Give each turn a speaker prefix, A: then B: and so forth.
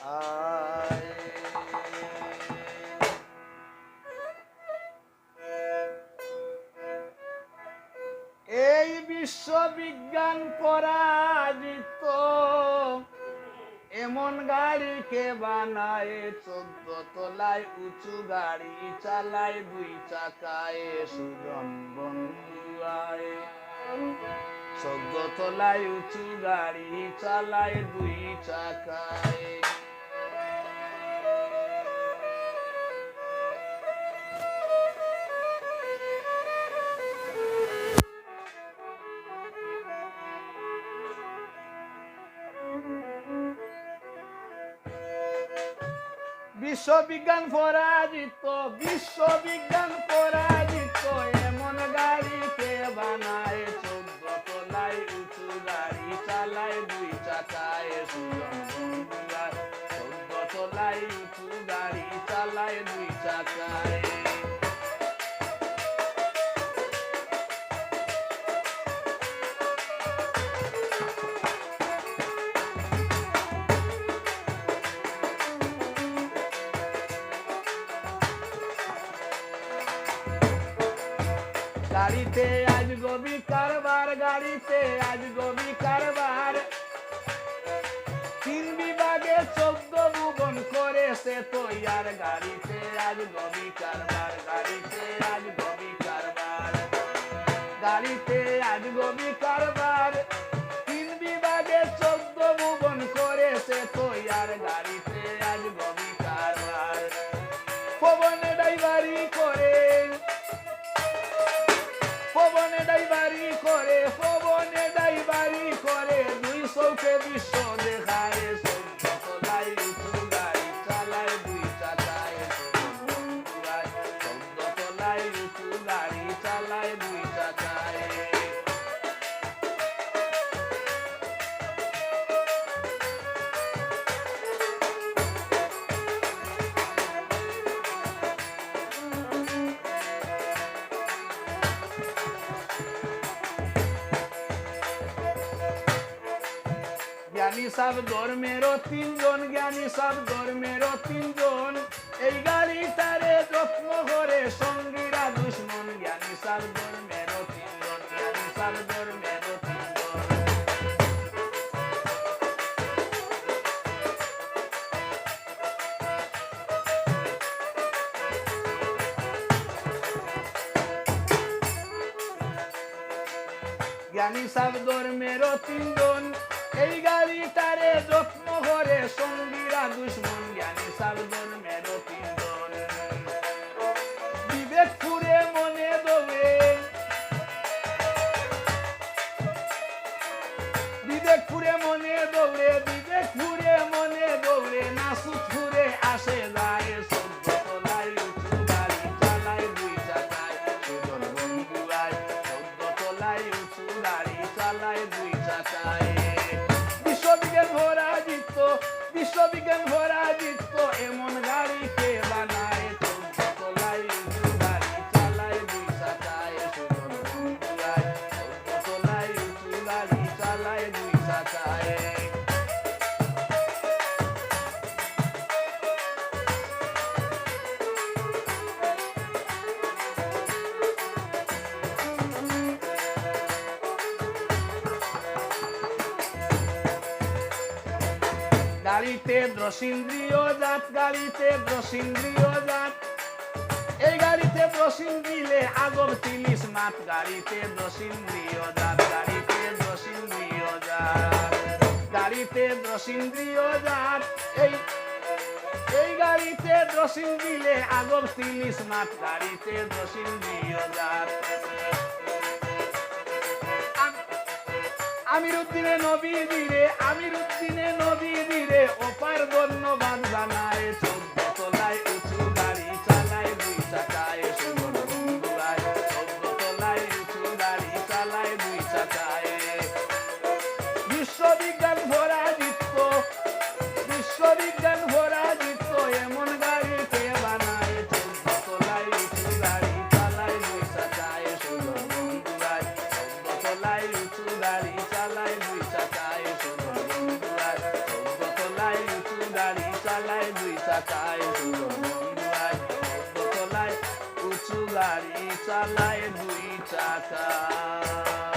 A: এই বিশ্ববিজ্ঞান পরাজিত, এমন গাড়ি কে বানায়, চোদ্দ তলায় উঁচু গাড়ি চালায়, দুই চাকায় সুজন বন্ধুয়ায় চোদ্দ তলায় উঁচু গাড়ি চালায়, দুই চাকায় বিশ্ববিজ্ঞান পরাজিত বিশ্ববিজ্ঞান পরাজিত, এমন গাড়িকে বানায়, চোদ্দ তলায়, উঁচু গাড়ি চালায়, দুই চাকায় চোদ্দ তলায়, উঁচু গাড়ি চালায়, দুই চাকায়। গাড়িতে আজ গবি কারবার, গাড়িতে আজ গবি কারবার। তিন বিভাগে চোদ্দ ভুবন করেছে তৈয়ার, গাড়িতে আজ গবি কারবার, গাড়িতে আজ গবি কারবার। গাড়িতে আজ গবি কারবার। চৌকে বিশ্ব দেখায় জ্ঞানী সব ধর্মেরও তিনজন জ্ঞানী সব ধর্মেরও তিনজন। এই গাড়িটারে যত্ন করে সঙ্গীরা দুশ্মন জ্ঞানী সব ধর্মেরও তিনজন, জ্ঞানী সব তিনজন। জ্ঞানী সব ধর্মেরও তিনজন এই গাড়িটারে যত্ন করে সঙ্গীরা দুশ্মন, জ্ঞানী ধর্মেরও তিনজন বিবেক ফুরে মনে দৌড়ে বিবেক ফুরে মনে দৌড়ে বিবেক ফুরে মনে দৌড়ে নাসুত ফুরে আসে যায় চালায় দুই চাকায় বিশ্ববিজ্ঞান ভরা দিত এমন গাড়ি গাড়িতে দ্রসিন্দ্রিয় জাত, গাড়িতে দ্রসিন্দ্রিয় জাত। এই গাড়িতে দ্রসিন দিলে আগর তিলিশ মাত, গাড়িতে দ্রসিন্দ্রিয় জাত, গাড়িতে দ্রসিন্দ্রিয় জাত। গাড়িতে দ্রসিন্দ্রিয় জাত, এই এই গাড়িতে দ্রসিন দিলে আগর তিলিশ মাত, গাড়িতে দ্রসিন্দ্রিয় জাত। আমির উদ্দিনে নবী দিরে আমির উদ্দিনে নবী দিরে ওপার ধন্যবাদ জানায় চোদ্দ তলায় উঁচু গাড়ি চালায়, দুই চাকায়, সুন্দর বন্ধুরায় চোদ্দ তলায় উঁচু গাড়ি চালায়, দুই চাকায়। বিশ্ববিজ্ঞান ভরা জিত বিশ্ববিজ্ঞান ভরা জিত এমন নাই দুই চাকায় দোতলায় উঁচু গাড়ি চালায় দুই চাকায়